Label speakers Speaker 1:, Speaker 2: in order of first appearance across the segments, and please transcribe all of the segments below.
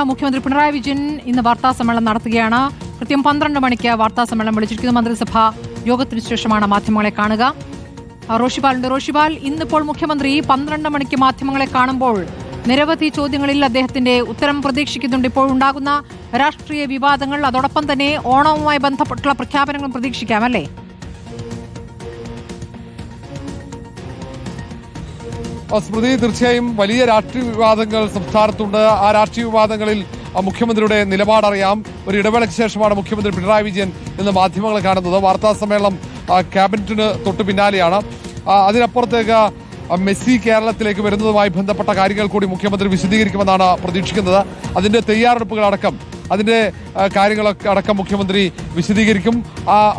Speaker 1: മുഖ്യമന്ത്രി പിണറായി വിജയൻ ഇന്ന് വാർത്താ സമ്മേളനം നടത്തുകയാണ്. കൃത്യം പന്ത്രണ്ട് മണിക്ക് വാർത്താ സമ്മേളനം വിളിച്ചിരിക്കുന്നത് മന്ത്രിസഭ യോഗത്തിന് ശേഷമാണ് മാധ്യമങ്ങളെ കാണുക. റോഷിപാലുണ്ട് റോഷിപാൽ ഇന്നിപ്പോൾ മുഖ്യമന്ത്രി പന്ത്രണ്ട് മണിക്ക് മാധ്യമങ്ങളെ കാണുമ്പോൾ നിരവധി ചോദ്യങ്ങളിൽ അദ്ദേഹത്തിന്റെ ഉത്തരം പ്രതീക്ഷിക്കുന്നുണ്ട്. ഇപ്പോൾ ഉണ്ടാകുന്ന രാഷ്ട്രീയ വിവാദങ്ങൾ അതോടൊപ്പം തന്നെ ഓണവുമായി ബന്ധപ്പെട്ടുള്ള പ്രഖ്യാപനങ്ങളും പ്രതീക്ഷിക്കാം അല്ലേ?
Speaker 2: സ്മൃതി തീർച്ചയായും വലിയ രാഷ്ട്രീയ വിവാദങ്ങൾ സംസ്ഥാനത്തുണ്ട്. ആ രാഷ്ട്രീയ വിവാദങ്ങളിൽ മുഖ്യമന്ത്രിയുടെ നിലപാടറിയാം. ഒരു ഇടവേളയ്ക്ക് ശേഷമാണ് മുഖ്യമന്ത്രി പിണറായി വിജയൻ ഇന്ന് മാധ്യമങ്ങളെ കാണുന്നത്. വാർത്താ സമ്മേളനം ക്യാബിനറ്റിന് തൊട്ട് പിന്നാലെയാണ്. അതിനപ്പുറത്തേക്ക് മെസ്സി കേരളത്തിലേക്ക് വരുന്നതുമായി ബന്ധപ്പെട്ട കാര്യങ്ങൾ കൂടി മുഖ്യമന്ത്രി വിശദീകരിക്കുമെന്നാണ് പ്രതീക്ഷിക്കുന്നത്. അതിന്റെ തയ്യാറെടുപ്പുകളടക്കം അതിന്റെ കാര്യങ്ങളൊക്കെ അടക്കം മുഖ്യമന്ത്രി വിശദീകരിക്കും.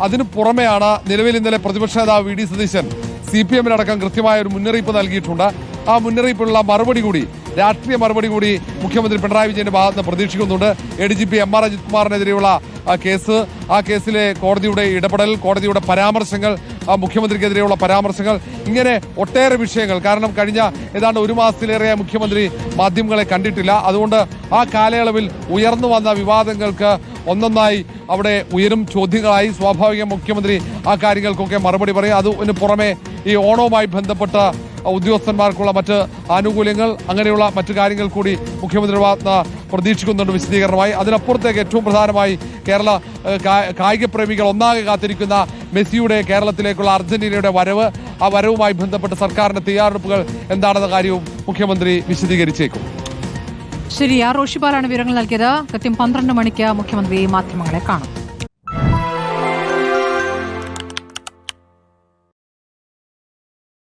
Speaker 2: അതിനു പുറമെയാണ് നിലവിൽ ഇന്നലെ പ്രതിപക്ഷ നേതാവ് V D Satheesan C P എമ്മിനടക്കം കൃത്യമായ ഒരു മുന്നറിയിപ്പ് നൽകിയിട്ടുണ്ട്. ആ മുന്നറിയിപ്പിനുള്ള മറുപടി കൂടി രാഷ്ട്രീയ മറുപടി കൂടി മുഖ്യമന്ത്രി പിണറായി വിജയന്റെ ഭാഗത്ത് നിന്ന് പ്രതീക്ഷിക്കുന്നുണ്ട്. A D G P M R Ajith കുമാറിനെതിരെയുള്ള case ആ കേസിലെ കോടതിയുടെ ഇടപെടൽ കോടതിയുടെ പരാമർശങ്ങൾ ആ മുഖ്യമന്ത്രിക്കെതിരെയുള്ള പരാമർശങ്ങൾ ഇങ്ങനെ ഒട്ടേറെ വിഷയങ്ങൾ. കാരണം കഴിഞ്ഞ ഏതാണ്ട് ഒരു മാസത്തിലേറെ മുഖ്യമന്ത്രി മാധ്യമങ്ങളെ കണ്ടിട്ടില്ല. അതുകൊണ്ട് ആ കാലയളവിൽ ഉയർന്നു വന്ന വിവാദങ്ങൾക്ക് ഒന്നൊന്നായി അവിടെ ഉയരും ചോദ്യങ്ങളായി സ്വാഭാവിക മുഖ്യമന്ത്രി ആ കാര്യങ്ങൾക്കൊക്കെ മറുപടി പറയും. അതിന് പുറമെ ഈ ഓണവുമായി ബന്ധപ്പെട്ട ഉദ്യോഗസ്ഥന്മാർക്കുള്ള മറ്റ് ആനുകൂല്യങ്ങൾ അങ്ങനെയുള്ള മറ്റു കാര്യങ്ങൾ കൂടി മുഖ്യമന്ത്രി പ്രതീക്ഷിക്കുന്നുണ്ട് വിശദീകരണമായി. അതിനപ്പുറത്തേക്ക് ഏറ്റവും പ്രധാനമായി കേരള കായിക പ്രേമികൾ ഒന്നാകെ കാത്തിരിക്കുന്ന മെസ്സിയുടെ കേരളത്തിലേക്കുള്ള അർജന്റീനയുടെ വരവ് ആ വരവുമായി ബന്ധപ്പെട്ട് സർക്കാരിന്റെ തയ്യാറെടുപ്പുകൾ എന്താണെന്ന കാര്യവും മുഖ്യമന്ത്രി വിശദീകരിച്ചേക്കും.
Speaker 1: ശരി ആ റോഷിപാലാണ് വിവരങ്ങൾ നൽകിയത്. കൃത്യം പന്ത്രണ്ട് മണിക്ക് മുഖ്യമന്ത്രി മാധ്യമങ്ങളെ കാണും.